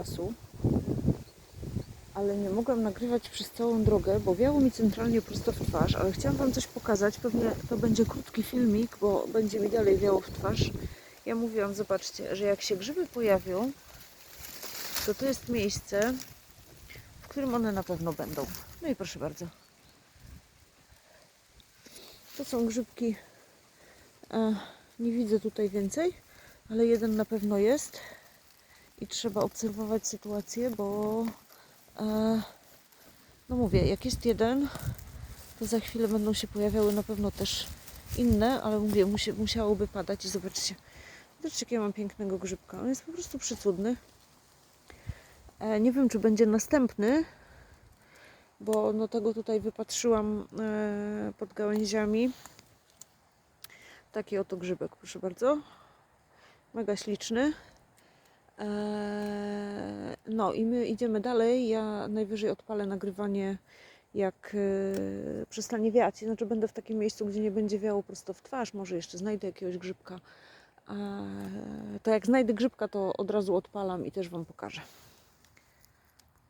lasu, ale nie mogłam nagrywać przez całą drogę, bo wiało mi centralnie prosto w twarz, ale chciałam Wam coś pokazać. Pewnie to będzie krótki filmik, bo będzie mi dalej wiało w twarz. Ja mówiłam, zobaczcie, że jak się grzyby pojawią, to to jest miejsce, w którym one na pewno będą. No i proszę bardzo. To są grzybki. E, nie widzę tutaj więcej, ale jeden na pewno jest. I trzeba obserwować sytuację, bo e, no mówię, jak jest jeden, to za chwilę będą się pojawiały na pewno też inne, ale mówię, musi, musiałoby padać i zobaczcie. Zobaczcie, ja mam pięknego grzybka. On jest po prostu przecudny. E, nie wiem, czy będzie następny, bo no tego tutaj wypatrzyłam e, pod gałęziami. Taki oto grzybek, proszę bardzo. Mega śliczny. Eee, No i my idziemy dalej. Ja najwyżej odpalę nagrywanie, jak e, przestanie wiać. Znaczy będę w takim miejscu, gdzie nie będzie wiało prosto w twarz. Może jeszcze znajdę jakiegoś grzybka. Eee, To jak znajdę grzybka, to od razu odpalam i też Wam pokażę.